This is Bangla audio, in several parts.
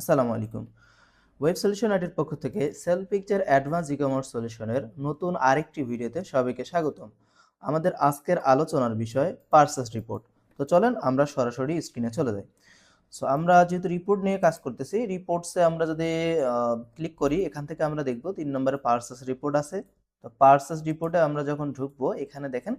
আসসালামু আলাইকুম। ওয়েব সলিউশন আইটির পক্ষ থেকে sell picture advance e commerce সলিউশনের নতুন আরেকটি ভিডিওতে সবাইকে স্বাগতম। আমাদের আজকের আলোচনার বিষয় পার্সেস রিপোর্ট তো চলেন আমরা সরাসরি স্ক্রিনে চলে যাই। সো আমরা যেহেতু রিপোর্ট নিয়ে কাজ করতেছি রিপোর্টসে আমরা যদি ক্লিক করি, এখান থেকে আমরা দেখব তিন নম্বরে পার্সেস রিপোর্ট আছে। তো পার্সেস রিপোর্টে আমরা যখন ঢুকবো, এখানে দেখেন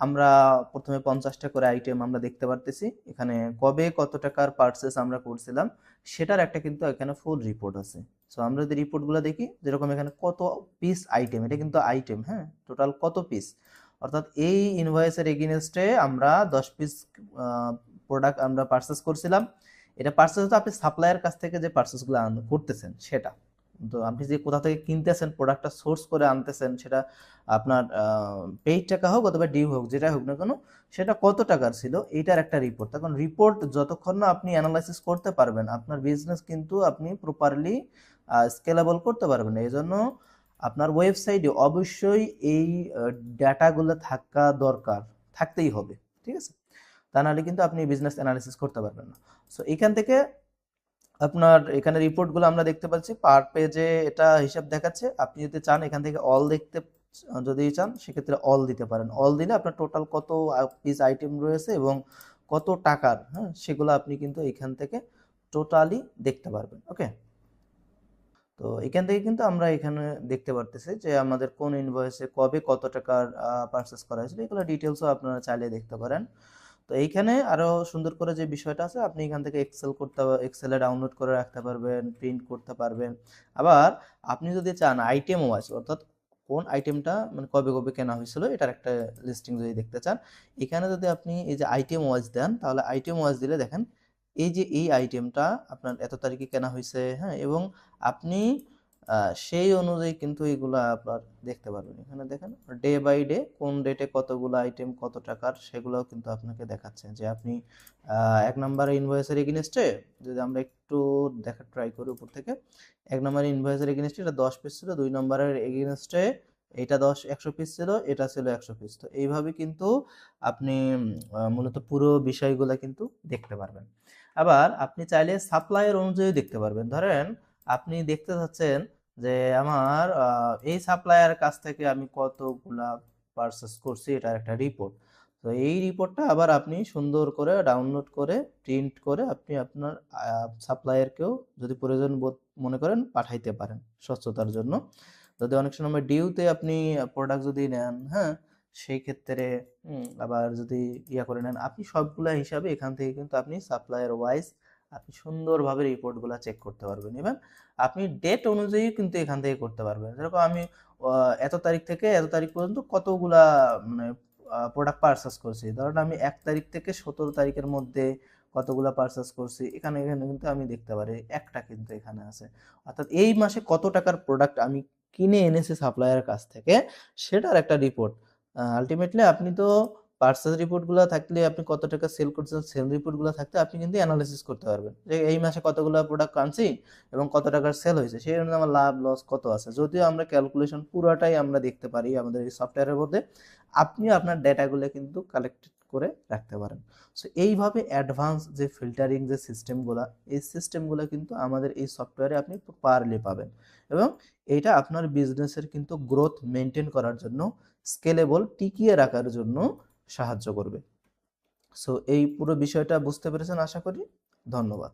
আমরা প্রথমে পঞ্চাশটা করে আইটেম আমরা দেখতে পারতেছি। এখানে কবে কত টাকার পার্সেস আমরা করছিলাম, সেটার একটা কিন্তু এখানে ফুল রিপোর্ট আছে। সো আমরা যদি রিপোর্টগুলো দেখি, যেরকম এখানে কত পিস আইটেম এটা কিন্তু আইটেম হ্যাঁ? টোটাল কত পিস অর্থাৎ এই ইনভয়েসের এগেনস্টে আমরা দশ পিস প্রোডাক্ট আমরা পার্সেস করছিলাম। এটা পার্সেস তো আপনি সাপ্লায়ার কাছ থেকে যে পার্সেসগুলো করতেছেন, সেটা। তো আপনি যে কোথা থেকে কিনতেছেন প্রোডাক্টটা সোর্স করে আনতেছেন, সেটা আপনার পেইড টাকা হোক অথবা ডিউ হোক যেটা হোক না কেন, সেটা কত টাকার ছিল, এইটার একটা রিপোর্ট তখন রিপোর্ট যতক্ষণ না আপনি অ্যানালাইসিস করতে পারবেন, আপনার বিজনেস কিন্তু আপনি প্রপারলি স্কেলেবল করতে পারবেন এই জন্য আপনার ওয়েবসাইটে অবশ্যই এই ডাটাগুলো থাকা দরকার, থাকতেই হবে, ঠিক আছে? তা নাহলে কিন্তু আপনি বিজনেস অ্যানালিসিস করতে পারবেন না। সো এখান থেকে আপনার এখানে রিপোর্টগুলো আমরা দেখতে পাচ্ছি পার পেজে এটা হিসাব দেখাচ্ছে। আপনি যদি চান এখান থেকে অল দেখতে, যদি চান, সেক্ষেত্রে অল দিতে পারেন। অল দিলে আপনার টোটাল কত পিস আইটেম রয়েছে এবং কত টাকার হ্যাঁ সেগুলো আপনি কিন্তু এখান থেকে টোটালি দেখতে পারবেন ওকে তো এখান থেকে কিন্তু আমরা এখানে দেখতে পারতেছি যে আমাদের কোন ইনভয়েসে কবে কত টাকার পারচেস করা হয়েছিল। এগুলো ডিটেলসও আপনারা চাইলে দেখতে পারেন। তো এইখানে আরও সুন্দর করে যে বিষয়টা আছে, আপনি এখান থেকে এক্সেল করতে এক্সেলে ডাউনলোড করে রাখতে পারবেন প্রিন্ট করতে পারবেন। আবার আপনি যদি চান আইটেম ওয়াইজ অর্থাৎ কোন আইটেমটা মানে কবে কবে কেনা হয়েছিল, এটার একটা লিস্টিং যদি দেখতে চান, এখানে যদি আপনি এই যে আইটেম ওয়াইজ দেন, তাহলে আইটেম ওয়াইজ দিলে দেখেন, এই যে এই আইটেমটা আপনার এত তারিখে কেনা হয়েছে হ্যাঁ? এবং আপনি সেই অনুযায়ী কিন্তু এগুলো আপনার দেখতে পারবেন। এখানে দেখেন ডে বাই ডে কোন ডেটে কতগুলো আইটেম কত টাকার, সেগুলোও কিন্তু আপনাকে দেখাচ্ছে যে আপনি এক নম্বরে ইনভয়েসের এগেনস্টে যদি আমরা একটু দেখা ট্রাই করি উপর থেকে, এক নম্বরের ইনভয়েসের এগেনস্টে এটা দশ পিস ছিল, দুই নম্বরের এগেনস্টে এটা দশ, একশো পিস ছিল, এটা ছিল একশো পিস তো এইভাবে কিন্তু আপনি মূলত পুরো বিষয়গুলো কিন্তু দেখতে পারবেন। আবার আপনি চাইলে সাপ্লাইয়ের অনুযায়ী দেখতে পারবেন। ধরেন, আপনি দেখতে চাচ্ছেন যে আমার এই সাপ্লায়ার কাছ থেকে আমি কতগুলা পারচেস করছি এটা একটা রিপোর্ট তো এই রিপোর্টটা আবার আপনি সুন্দর করে ডাউনলোড করে প্রিন্ট করে আপনি আপনার সাপ্লায়ারকেও যদি প্রয়োজন বোধ, মনে করেন, পাঠাইতে পারেন স্বচ্ছতার জন্য। যদি অনেক সময় ডিউতে আপনি প্রোডাক্ট যদি নেন হ্যাঁ সেই ক্ষেত্রে আবার যদি ইয়া করে নেন, আপনি সবগুলা হিসাবে এখান থেকে কিন্তু আপনি সাপ্লায়ার ওয়াইজ আপনি সুন্দরভাবে রিপোর্টগুলো চেক করতে পারবেন। ইভেন আপনি ডেট অনুযায়ী কিন্তু এখান থেকে করতে পারবেন। যেরকম আমি এত তারিখ থেকে এত তারিখ পর্যন্ত কতগুলা মানে প্রোডাক্ট পারচেস করছি। ধরেন আমি এক তারিখ থেকে সতেরো তারিখের মধ্যে কতগুলা পারচেস করছি। এখানে এখানে কিন্তু আমি দেখতে পারি একটা কিন্তু এখানে আছে। অর্থাৎ এই মাসে কত টাকার প্রোডাক্ট আমি কিনে এনেছি সাপ্লায়ারের কাছ থেকে, সেটার একটা রিপোর্ট আলটিমেটলি আপনি তো পার্সেস রিপোর্টগুলো থাকলে আপনি কত টাকা সেল করছেন সেল রিপোর্টগুলো থাকতে আপনি কিন্তু অ্যানালাইসিস করতে পারবেন। যে এই মাসে কতগুলো প্রোডাক্ট আনছি এবং কত টাকার সেল হয়েছে, সেই অনুযায়ী আমার লাভ লস কত আছে। যদিও আমরা ক্যালকুলেশন পুরোটাই আমরা দেখতে পারি আমাদের এই সফটওয়্যারের মধ্যে আপনি আপনার ডেটাগুলো কিন্তু কালেক্টেড করে রাখতে পারেন। সো এইভাবে অ্যাডভান্স যে ফিল্টারিং যে সিস্টেমগুলো এই সিস্টেমগুলো কিন্তু আমাদের এই সফটওয়্যারে আপনি পারলে পাবেন। এবং এটা আপনার বিজনেসের কিন্তু গ্রোথ মেনটেন করার জন্য স্কেলেবল টিকিয়ে রাখার জন্য সাহায্য করবে। সো এই পুরো বিষয়টা বুঝতে পেরেছেন? আশা করি। ধন্যবাদ।